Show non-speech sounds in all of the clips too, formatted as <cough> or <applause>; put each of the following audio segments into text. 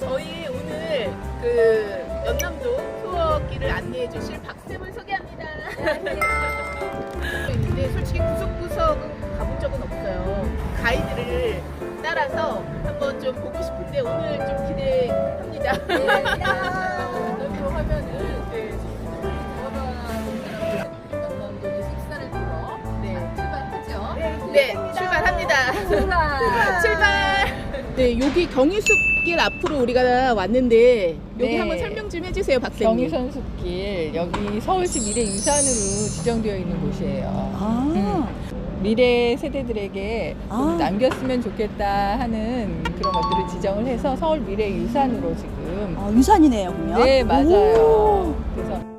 저희 오늘 그 연남도 투어길을 안내해 주실 박쌤을 소개합니다. 근데 솔직히 구석구석은 가본 적은 없어요. 가이드를 따라서 한번 좀 보고 싶은데 오늘 좀 기대합니다. 들어가면은 네. 식사를 보러 <laughs> 네. 출발하죠. 네, 네 출발합니다. 출발. 출발. 네, 여기 경의숲 길 앞으로 우리가 왔는데 여기 네. 한번 설명 좀 해주세요, 박쌤님. 경의선 숲길 여기 서울시 미래 유산으로 지정되어 있는 곳이에요. 아, 미래 세대들에게 좀 아. 남겼으면 좋겠다 하는 그런 것들을 지정을 해서 서울 미래 유산으로 지금 아, 유산이네요, 그러면. 네 맞아요. 오. 그래서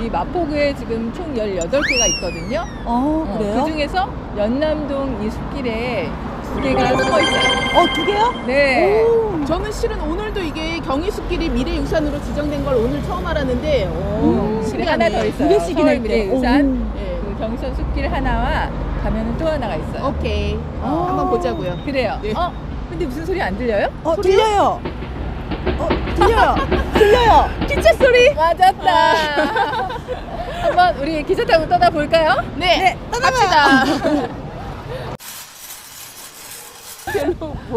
이 마포구에 지금 총 18개가 있거든요. 어, 어, 그래요? 그 중에서 연남동 이 숲길에 두 개가 숨어 있어요. 어, 두 개요? 네. 오. 저는 실은 오늘도 이게 경의숲길이 미래유산으로 지정된 걸 오늘 처음 알았는데 오, 음, 신기하네. 하나 더 있어요. 두 개씩이나 서울. 미래유산. 네. 그 경의선 숲길 하나와 가면은 또 하나가 있어요. 오케이. 어. 한번 보자고요. 그래요. 네. 어? 근데 무슨 소리 안 들려요? 어, 들려요. 어, 들려요. 들려요. 기차 소리. 맞았다. <laughs> 한번 우리 기차 타고 떠나 볼까요? 네, 네, 갑시다. <laughs>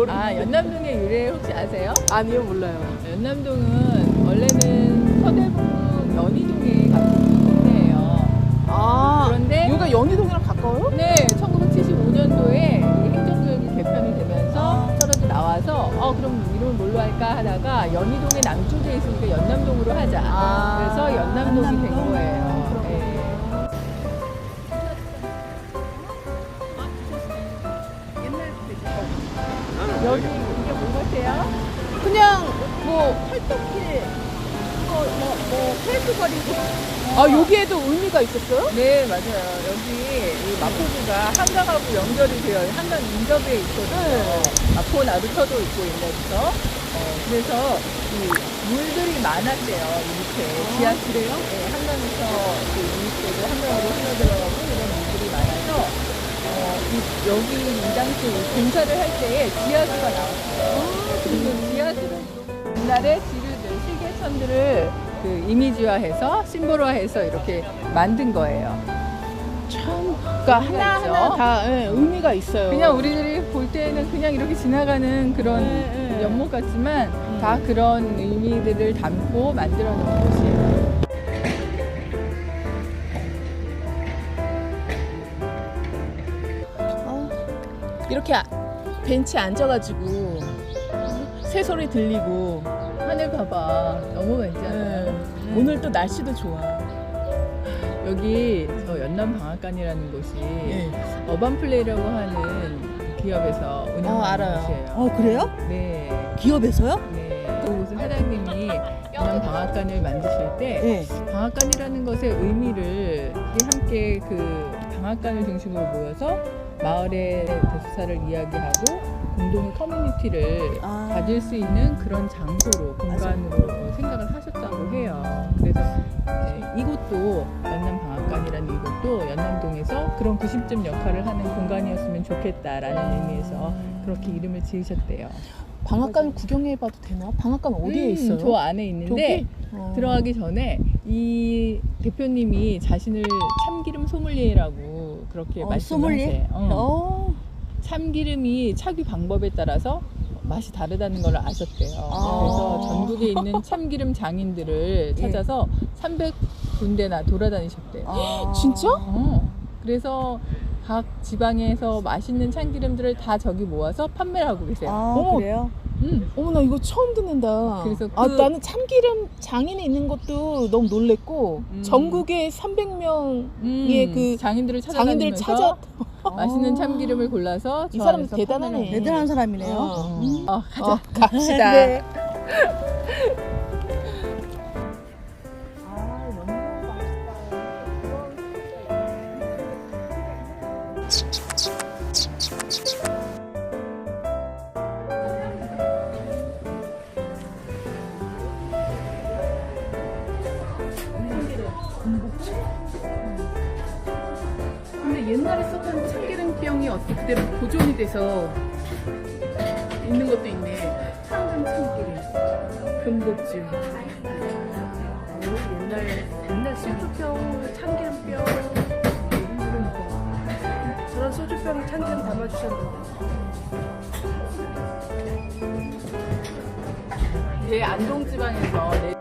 아 연남동의 유래 혹시 아세요? 아니요, 몰라요. 연남동은 원래는 서대문 연희동에 같은 동네예요. 아, 그런데 여기가 연희동이랑 가까워요? 네, 1975년도에 행정구역이 개편이 되면서 서로도 나와서 어 그럼 이름을 뭘로 할까 하다가 연희동의 남쪽에 있으니까 연남동으로 하자. 아, 그래서 연남동이 된 연남 아, 여기에도 의미가 있었어요? 네, 맞아요. 여기 이 마포구가 한강하고 연결이 되어 한강 인접에 있거든요. 마포 나루터도 있고 옛날부터. 어, 그래서 이 물들이 많았대요. 이 밑에 지하 그래요? 네, 한강에서 그 밑에도 한강으로 흘러들어가고 이런 물들이 많아서 어, 이, 여기 이 당시 공사를 할 때에 지하수가 나왔어요. 그리고 지하수를 옛날에 지류들, 실개천들을 그 이미지화해서 심볼화해서 이렇게 만든 거예요. 참, 그러니까 하나 하나 있죠. 다 예, 의미가 있어요. 그냥 우리들이 볼 때는 그냥 이렇게 지나가는 그런 네, 네. 연못 같지만 음. 다 그런 의미들을 담고 만들어 놓은 곳이에요. 어, 이렇게 아- 벤치에 앉아가지고 새소리 들리고 하늘 봐봐. 너무 괜찮아요. 네. 오늘 또 날씨도 좋아. 여기 저 연남 방앗간이라는 곳이 네. 어반플레이라고 하는 기업에서 어, 운영하는 알아요. 곳이에요. 어, 그래요? 네. 기업에서요? 네. 그곳은 사장님이 연남방앗간을 만드실 때 네. 방앗간이라는 것의 의미를 함께 그 방앗간을 중심으로 모여서 마을의 대수사를 이야기하고 공동의 커뮤니티를 아. 가질 수 있는 그런 장소로 공간으로 생각을 하셨다고 해요. 그래서 네, 이곳도 연남 방앗간이라는 이곳도 연남동에서 그런 구심점 역할을 하는 공간이었으면 좋겠다라는 의미에서 그렇게 이름을 지으셨대요. 방앗간 구경해봐도 되나? 방앗간 어디에 음, 있어요? 저 안에 있는데? 어. 들어가기 전에 이 대표님이 자신을 참기름 소믈리에라고 그렇게 어, 말씀을 소믈리에? 어. 어. 참기름이 착유 방법에 따라서 맛이 다르다는 걸 아셨대요. 아. 그래서 전국에 있는 참기름 장인들을 <laughs> 예. 찾아서 300군데나 돌아다니셨대요. 아. 진짜? 어. 그래서 각 지방에서 맛있는 참기름들을 다 저기 모아서 판매를 하고 계세요. 아, 어머. 그래요? 음. 어머 나 이거 처음 듣는다. 그래서 아 그- 나는 참기름 장인이 있는 것도 너무 놀랬고 음. 전국에 300명 음. 예, 그 장인들을 장인들 찾아다니면서 찾아 <laughs> 맛있는 아. 참기름을 골라서 이 저 사람 안에서 대단하네. 판매를 대단한 사람이네요. 어. 음. 어, 가자. 어, 갑시다. <laughs> 네. 근데 옛날에 썼던 참기름병이 어떻게 그대로 보존이 돼서 있는 것도 있네. 금복주. 옛날 옛날 소주병, 참기름병. 저런 소주병 참기름 담아주셨는데. 예, 안동 지방에서 내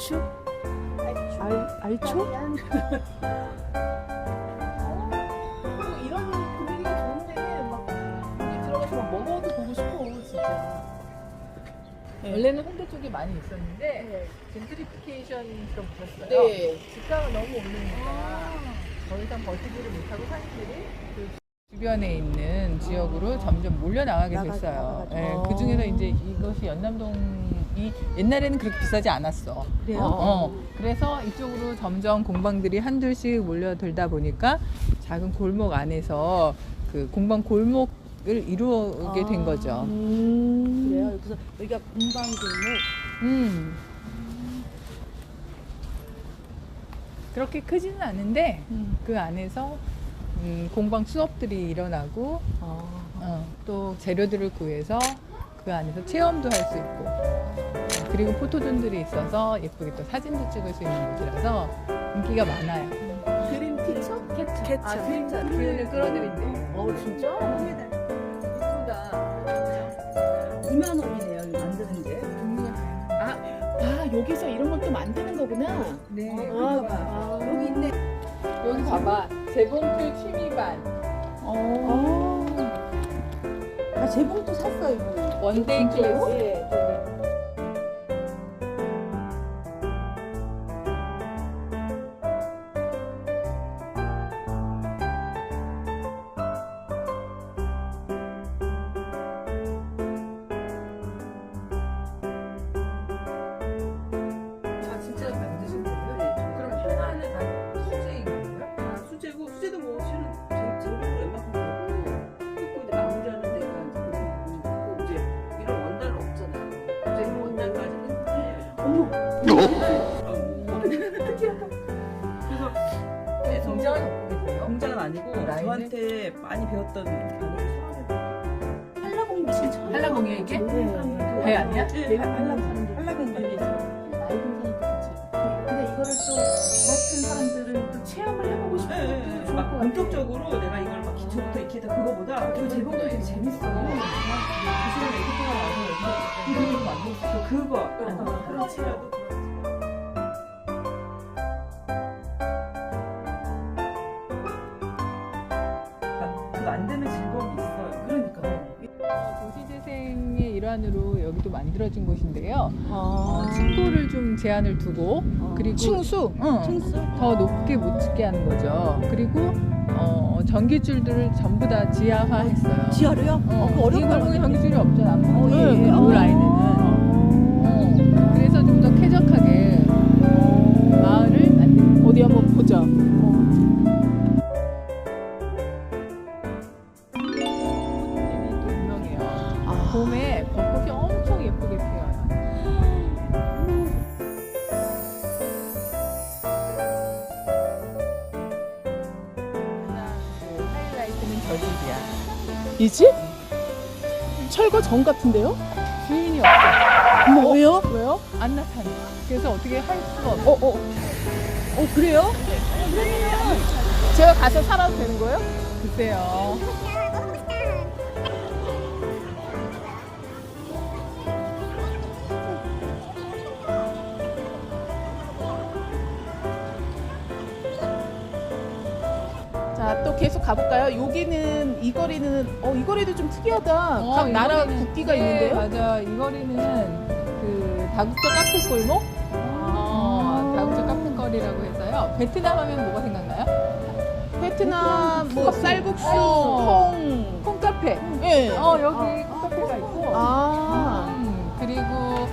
아추? 알, 알초? 그리고 이런 분위기가 좋은데 막 여기 들어가서 막 먹어도 보고 싶어 진짜. 네. 원래는 홍대 쪽에 많이 있었는데 젠트리피케이션 좀 붙었어요. 네. 집가가 너무 오르니까 더 이상 버티지를 못하고 사람들이 그 주변에 있는 지역으로 점점 몰려 나가게 나가- 됐어요. 나가가지고. 예, 그 중에서 이제 이것이 연남동이 옛날에는 그렇게 비싸지 않았어. 그래요? 어, 그래서 이쪽으로 점점 공방들이 한둘씩 몰려들다 보니까 작은 골목 안에서 그 공방 골목을 이루게 된 거죠. 음. 그래요? 그래서 여기가 공방골목. 음. 그렇게 크지는 않은데 음. 그 안에서 음, 공방 수업들이 일어나고 아. 어, 또 재료들을 구해서 그 안에서 체험도 할 수 있고 어, 그리고 포토존들이 있어서 예쁘게 또 사진도 찍을 수 있는 곳이라서 인기가 많아요. 그린 티처? 캐쳐. 캐쳐. 아, 그림자. 기운을 끌어들인대. 어 진짜? 예쁘다. 2만 원이네요, 이거 만드는 게. 다양해. 아 여기서 이런 걸또 만드는 거구나. 네. 아, 아, 여기 있네. 여기 봐봐. 재봉틀 취미반. 어. 아, 재봉도 샀어요, 이거. 원데이 클래스. 예, 그래서 네? 공장은 아니고 라인을? 저한테 많이 배웠던 단어를 한라봉 진짜. 한라봉이야 이게? 네. 배 아니야? 네, 한라봉 사람들. 한라봉 많이 있어요. 맑은 사람도 같이. 근데 이거를 또 같은 사람들은 또 체험을 해보고 싶은 네, 것도 네, 좋을 네. 것막 같아. 본격적으로 내가 이걸 막 기초부터 익히 해서 그거보다 이거 제목도 되게 재밌어. 교실에 에디터가 와서 이거 싶어. 그거 어, 그렇지 일환으로 여기도 만들어진 곳인데요. 어, 아. 층고를 좀 제한을 두고 어. 그리고 층수. 응, 층수. 더 높게 못 찍게 하는 거죠. 그리고 어, 전기줄들을 전부 다 지하화했어요. 지하로요? 어, 어, 그이 어려운 골목에 거 전기줄이 없잖아. 어, 예, 그 예. 어. 라인에는. 어, 그래서 좀 더 쾌적하게 마을을 만든 어디 한번 보자. 꽃 봄에 벚꽃이 엄청 예쁘게 피어요. 그 하이라이트는 저 집이야. 이 집? 철거 전 같은데요? 주인이 없어. 어머, 왜요? 왜요? 안 나타나. 그래서 어떻게 할 수가 없어. 어, 어. 어, 그래요? 제가 가서 살아도 되는 거예요? 글쎄요. 계속 가볼까요? 여기는 이 거리는 어 이 거리도 좀 특이하다. 어, 각 이 나라 거리는- 국기가 네, 있는데요. 맞아. 이 거리는 그 다국적 카페 골목? 어, 아, 다국적 카페 거리라고 해서요. 베트남 하면 뭐가 생각나요? 베트남 뭐. 쌀국수, 어. 콩. 콩카페. 예. 어, 여기 콩카페가 있고. 아. 음, 그리고